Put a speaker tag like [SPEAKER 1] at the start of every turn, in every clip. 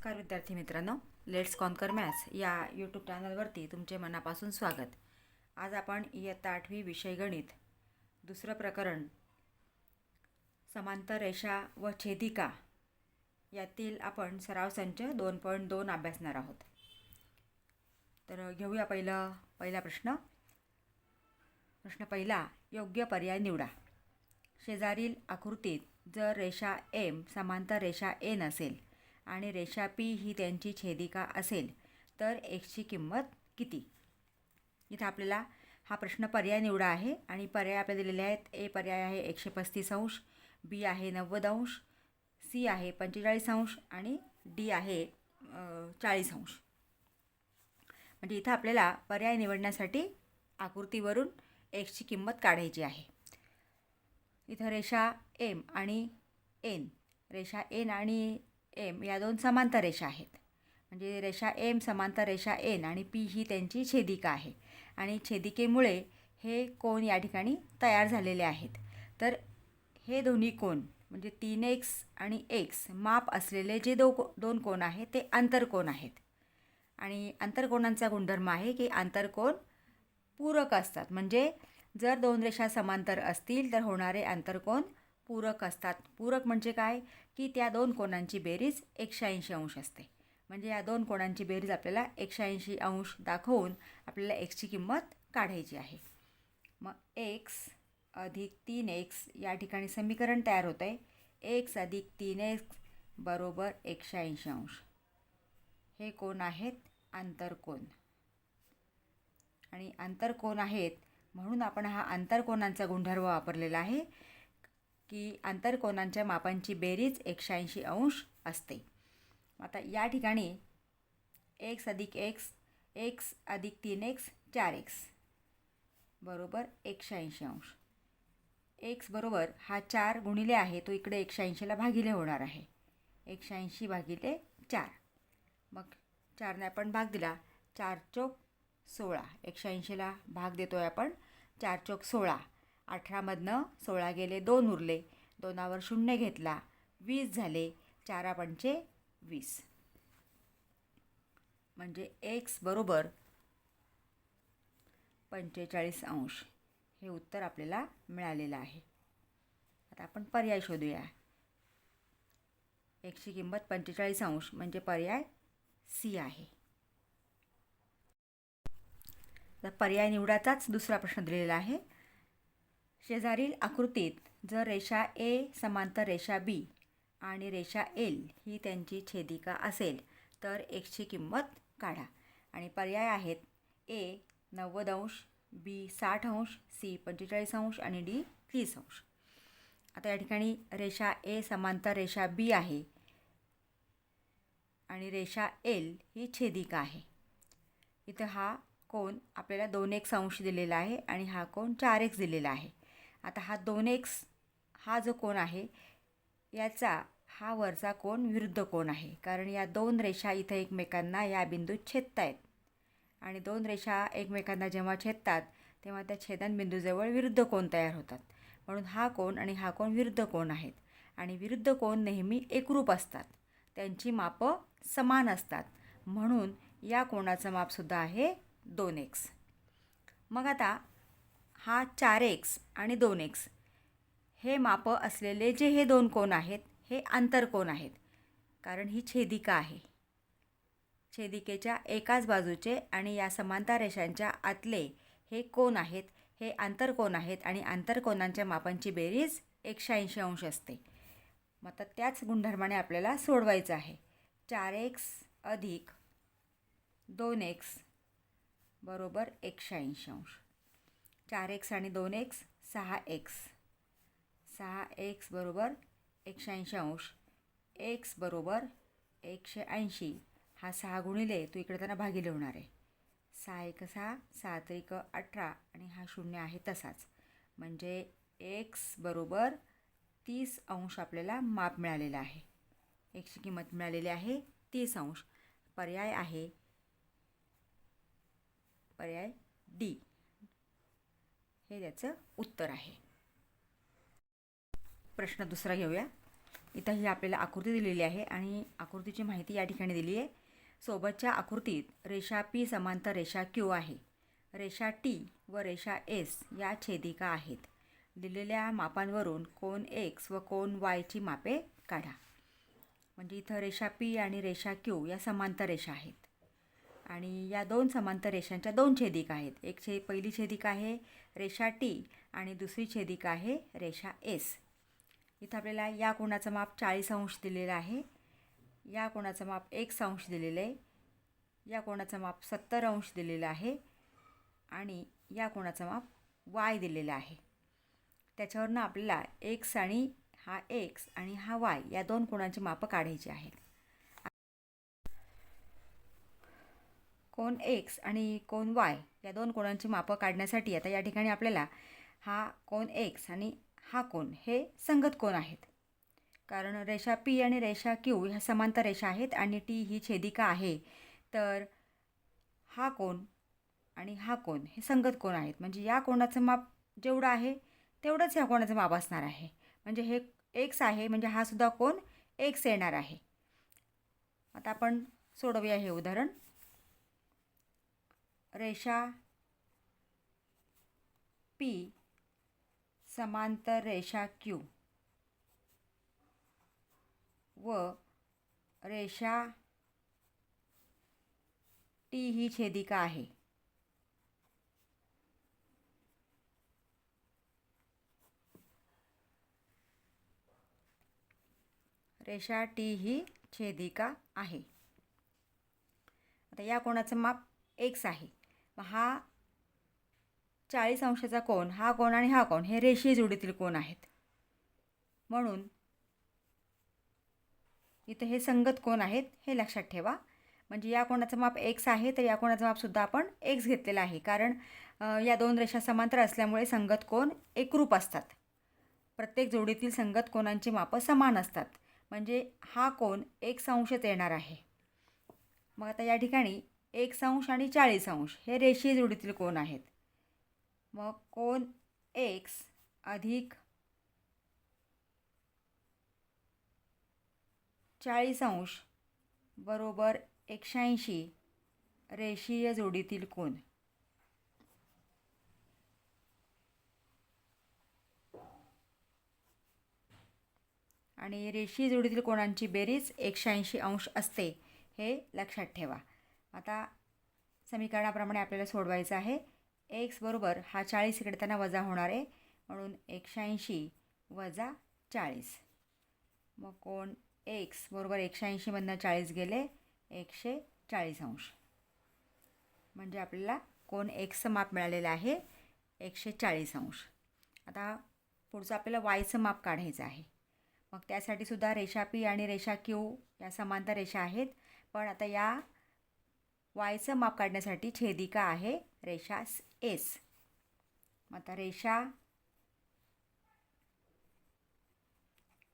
[SPEAKER 1] नमस्कार विद्यार्थी मित्रांनो लेट्स कॉन्कर मॅथ्स या यूट्यूब चॅनलवरती तुमचे मनापासून स्वागत. आज आपण इयत्ता आठवी विषय गणित. दुसरं प्रकरण समांतर रेषा व छेदिका. यातील आपण सराव संच दोन पॉईंट दोन अभ्यासणार आहोत. तर घेऊया पहिलं पहिला प्रश्न. प्रश्न पहिला योग्य पर्याय निवडा. शेजारील आकृतीत जर रेषा एम समांतर रेषा ए नसेल आणि रेषा पी ही त्यांची छेदिका असेल तर एक्सची किंमत किती? इथं आपल्याला हा प्रश्न पर्याय निवडा आहे आणि पर्याय आपल्याला दिलेले आहेत. ए पर्याय आहे एकशे पस्तीस अंश बी आहे नव्वद अंश सी आहे पंचेचाळीस अंश आणि डी आहे चाळीस अंश. म्हणजे इथं आपल्याला पर्याय निवडण्यासाठी आकृतीवरून एक्सची किंमत काढायची आहे. इथं रेषा एम आणि एन रेषा एन आणि एम या दोन समांतर रेषा आहेत. म्हणजे रेषा एम समांतर रेषा एन आणि पी ही त्यांची छेदिका आहे. आणि छेदिकेमुळे हे कोण या ठिकाणी तयार झालेले आहेत. तर हे दोन्ही कोण म्हणजे तीन एक्स आणि एक्स माप असलेले जे दो दोन कोण आहेत ते आंतरकोण आहेत. आणि आंतरकोणांचा गुणधर्म आहे की आंतरकोण पूरक असतात. म्हणजे जर दोन रेषा समांतर असतील तर होणारे आंतरकोण पूरक असतात. पूरक म्हणजे काय? की त्या दोन कोणांची बेरीज एकशे ऐंशी अंश असते. म्हणजे या दोन कोणांची बेरीज आपल्याला एकशे ऐंशी अंश दाखवून आपल्याला एक्सची किंमत काढायची आहे. मग एक्स अधिक तीन एक्स या ठिकाणी समीकरण तयार होतं आहे एक्स अधिक तीन एक्स बरोबर एकशे ऐंशी अंश. हे कोण आहेत? आंतरकोण आणि आंतरकोण आहेत? म्हणून आपण हा आंतरकोणांचा गुणधर्म वापरलेला आहे. की आंतरकोनांच्या मापांची बेरीज एकशे ऐंशी अंश असते. आता या ठिकाणी एक्स अधिक एक्स एक्स अधिक तीन एक्स चार एक्स बरोबर एकशे ऐंशी अंश. एक्स बरोबर हा चार गुणिले आहे तो इकडे एकशे ऐंशीला भागिले होणार आहे. एकशे ऐंशी भागिले चार. मग चारने आपण भाग दिला चार चोक सोळा. एकशे ऐंशीला भाग देतो आहे आपण चार चोक सोळा. अठरामधनं सोळा गेले दोन उरले. दोनावर शून्य घेतला. वीस झाले. चारा पंचे वीस. म्हणजे एक्स बरोबर पंचेचाळीस अंश. हे उत्तर आपल्याला मिळालेलं आहे. आता आपण पर्याय शोधूया. एक्सची किंमत पंचेचाळीस अंश. म्हणजे पर्याय सी आहे. तर पर्याय निवडाचाच दुसरा प्रश्न दिलेला आहे. शेजारील आकृतीत जर रेषा ए समांतर रेषा बी आणि रेषा एल ही त्यांची छेदिका असेल तर एक्सची किंमत काढा. आणि पर्याय आहेत ए नव्वद अंश बी साठ अंश सी पंचेचाळीस अंश आणि डी तीस अंश. आता या ठिकाणी रेषा ए समांतर रेषा बी आहे आणि रेषा एल ही छेदिका आहे. इथं हा कोण आपल्याला दोन एक अंश दिलेला आहे आणि हा कोण चार एक्स दिलेला आहे. आता हा दोन एक्स हा जो कोण आहे याचा हा वरचा कोण विरुद्ध कोण आहे. कारण या दोन रेषा इथं एकमेकांना या बिंदूत छेदत आहेत आणि दोन रेषा एकमेकांना जेव्हा छेदतात तेव्हा त्या छेदनबिंदूजवळ विरुद्ध कोण तयार होतात. म्हणून हा कोण आणि हा कोण विरुद्ध कोण आहेत. आणि विरुद्ध कोण नेहमी एकरूप असतात. त्यांची मापं समान असतात. म्हणून या कोणाचं मापसुद्धा आहे दोन एक्स मग आता हा चार एक्स आणि दोन एक्स. हे मापं असलेले जे हे दोन कोण आहेत हे आंतरकोण आहेत. कारण ही छेदिका आहे. छेदिकेच्या एकाच बाजूचे आणि या समांतर रेषांच्या आतले हे कोण आहेत हे आंतरकोण आहेत आणि आंतरकोणांच्या मापांची बेरीज एकशे ऐंशी अंश असते. मग आता त्याच गुणधर्माने आपल्याला सोडवायचं आहे. चार एक्स अधिक दोन एक्स बरोबर एकशे ऐंशी अंश. चार एक्स आणि दोन एक्स सहा एक्स सहा एक्स बरोबर एकशे ऐंशी अंश. एक्स बरोबर एकशे ऐंशी. हा सहा गुणिले तू इकडे त्यांना भागिले होणार आहे. सहा एक सहा सहा त्रिक अठरा आणि हा शून्य आहे तसाच. म्हणजे एक्स बरोबर तीस अंश आपल्याला माप मिळालेला आहे. एकची किंमत मिळालेली आहे तीस अंश. पर्याय आहे. पर्याय डी हे त्याचं उत्तर आहे. प्रश्न दुसरा घेऊया. इथं ही आपल्याला आकृती दिलेली आहे आणि आकृतीची माहिती या ठिकाणी दिली आहे. सोबतच्या आकृतीत रेषा पी समांतर रेषा क्यू आहे. रेषा टी व रेषा एस या छेदिका आहेत. दिलेल्या मापांवरून कोन एक्स व कोन वायची मापे काढा. म्हणजे इथं रेषा पी आणि रेषा क्यू या समांतर रेषा आहेत. आणि या दोन समांतर रेषांच्या दोन छेदिका आहेत. एक छे पहिली छेदिका आहे रेषा टी आणि दुसरी छेदिका आहे रेषा एस. इथं आपल्याला या कोणाचं माप चाळीस अंश दिलेलं आहे. या कोणाचं माप एक अंश दिलेलं आहे. या कोणाचं माप सत्तर अंश दिलेलं आहे. आणि या कोणाचं माप वाय दिलेलं आहे. त्याच्यावरनं आपल्याला एक्स आणि हा एक्स आणि हा वाय या दोन कोणाची मापं काढायची आहेत. कोण एक्स आणि कोण वाय या दोन कोणांची मापं काढण्यासाठी आता या ठिकाणी आपल्याला हा कोण एक्स आणि हा कोण हे संगत कोण आहेत. कारण रेषा पी आणि रेषा क्यू ह्या समांतर रेषा आहेत आणि टी ही छेदिका आहे. तर हा कोण आणि हा कोण हे संगत कोण आहेत. म्हणजे या कोणाचं माप जेवढं आहे तेवढंच ह्या कोणाचं माप असणार आहे. म्हणजे हे एक्स आहे म्हणजे हा सुद्धा कोण एक्स येणार आहे. आता आपण सोडवूया हे उदाहरण. रेषा पी समांतर रेषा क्यू. व रेषा टी ही छेदिका आहे. रेषा टी ही छेदिका आहे. आता या कोणाचं माप एक्स आहे. मग हा चाळीस अंशाचा कोण हा कोण आणि हा कोण हे रेषीय जोडीतील कोण आहेत. म्हणून इथं हे संगत कोण आहेत हे लक्षात ठेवा. म्हणजे या कोणाचं माप एक्स आहे तर या कोणाचं मापसुद्धा आपण एक्स घेतलेलं आहे. कारण या दोन रेषा समांतर असल्यामुळे संगत कोण एकरूप असतात. प्रत्येक जोडीतील संगत कोणांची मापं समान असतात. म्हणजे हा कोण एक अंशच येणार आहे. मग आता या ठिकाणी एक अंश आणि चाळीस अंश हे रेषीय जोडीतील कोण आहेत. मग कोण एक्स अधिक चाळीस अंश बरोबर एकशे रेषीय जोडीतील कोण आणि रेषीय जोडीतील कोणांची बेरीज एकशे ऐंशी अंश असते हे लक्षात ठेवा. आता समीकरणाप्रमाणे आपल्याला सोडवायचं आहे. एक्स बरोबर हा चाळीस इकडे त्यांना वजा होणार आहे. म्हणून एकशे ऐंशी वजा चाळीस. मग कोण? एक्स बरोबर एकशे ऐंशीमधनं चाळीस गेले. एकशे चाळीस अंश. म्हणजे आपल्याला कोण एक्सचं माप मिळालेलं आहे? एकशे चाळीस अंश. आता पुढचं आपल्याला वायचं माप काढायचं आहे. मग त्यासाठी सुद्धा रेषा पी आणि रेषा क्यू या समांतर रेषा आहेत. पण आता या वायचं माप काढण्यासाठी छेदिका आहे रेषा एस. आता रेषा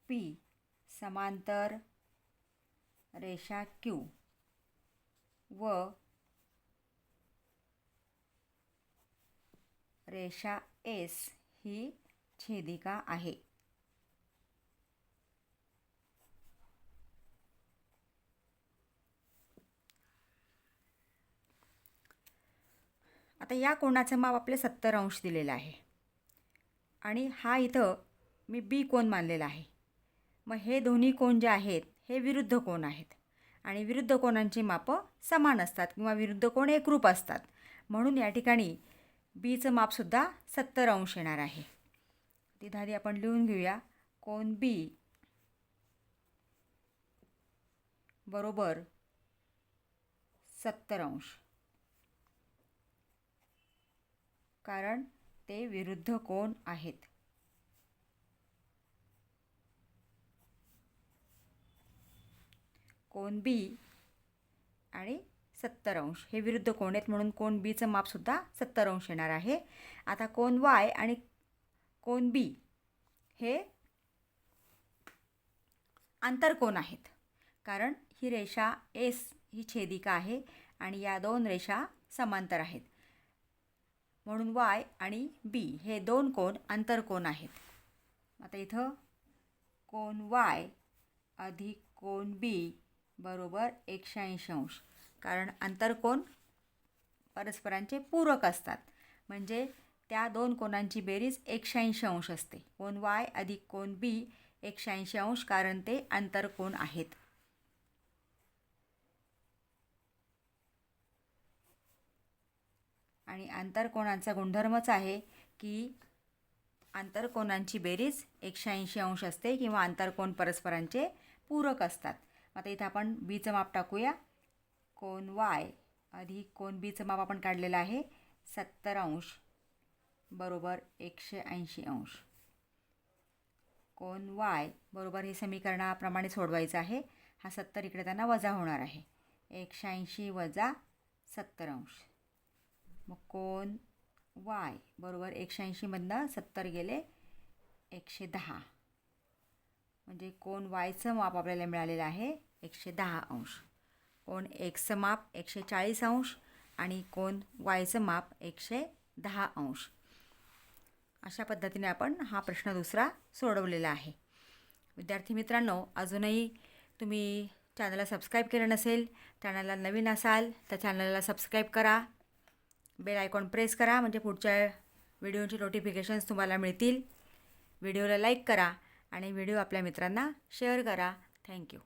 [SPEAKER 1] पी समांतर रेषा क्यू. व रेषा एस ही छेदिका आहे. आता या कोणाचं माप आपले सत्तर अंश दिलेलं आहे. आणि हा इथं मी बी कोण मानलेला आहे. मग हे दोन्ही कोण जे आहेत हे विरुद्ध कोण आहेत? आणि विरुद्ध कोणांची मापं समान असतात किंवा विरुद्ध कोण एकरूप असतात? म्हणून या ठिकाणी बीचं मापसुद्धा सत्तर अंश येणार आहे. तिथं आधी आपण लिहून घेऊया. कोण बी बरोबर सत्तर अंश. कारण ते विरुद्ध कोण आहेत? कोण बी आणि सत्तर अंश. हे विरुद्ध कोण आहेत म्हणून कोण बीचं मापसुद्धा सत्तर अंश येणार आहे. आता कोण वाय आणि कोण बी हे आंतरकोण आहेत? कारण ही रेषा एस ही छेदिका आहे आणि या दोन रेषा समांतर आहेत. म्हणून वाय आणि बी हे दोन कोण आंतरकोन आहेत. आता इथं कोण वाय अधिक कोन बी बरोबर एकशे ऐंशी अंश. कारण आंतरकोन परस्परांचे पूरक असतात. म्हणजे त्या दोन कोणांची बेरीज एकशे ऐंशी अंश असते. कोन वाय अधिक कोन बी एकशे ऐंशी अंश कारण ते आंतरकोन आहेत. आणि आंतरकोणांचा गुणधर्मच आहे की आंतरकोणांची बेरीज एकशे ऐंशी अंश असते किंवा आंतरकोण परस्परांचे पूरक असतात. आता इथं आपण बीचं माप टाकूया. कोन वाय अधिक कोन बीचं माप आपण काढलेलं आहे? सत्तर अंश बरोबर एकशे ऐंशी अंश. कोन वाय बरोबर हे समीकरणाप्रमाणे सोडवायचं आहे. हा सत्तर इकडे त्यांना वजा होणार आहे. एकशे ऐंशी वजा सत्तर अंश. मग कोण? वाय. बरोबर एकशे ऐंशीमधनं सत्तर गेले एकशे दहा म्हणजे कोण वायचं माप आपल्याला मिळालेलं आहे? एकशे दहा अंश. कोण एक्सचं माप एकशे चाळीस अंश आणि कोण वायचं माप एकशे दहा अंश. अशा पद्धतीने आपण हा प्रश्न दुसरा सोडवलेला आहे. विद्यार्थी मित्रांनो अजूनही तुम्ही चॅनलला सबस्क्राईब केलं नसेल चॅनलला नवीन असाल तर चॅनलला सबस्क्राईब करा. बेल आयकॉन प्रेस करा म्हणजे पुढच्या व्हिडिओचे नोटिफिकेशन्स तुम्हाला मिळतील. व्हिडिओला लाईक करा आणि व्हिडिओ आपल्या मित्रांना शेअर करा. थँक्यू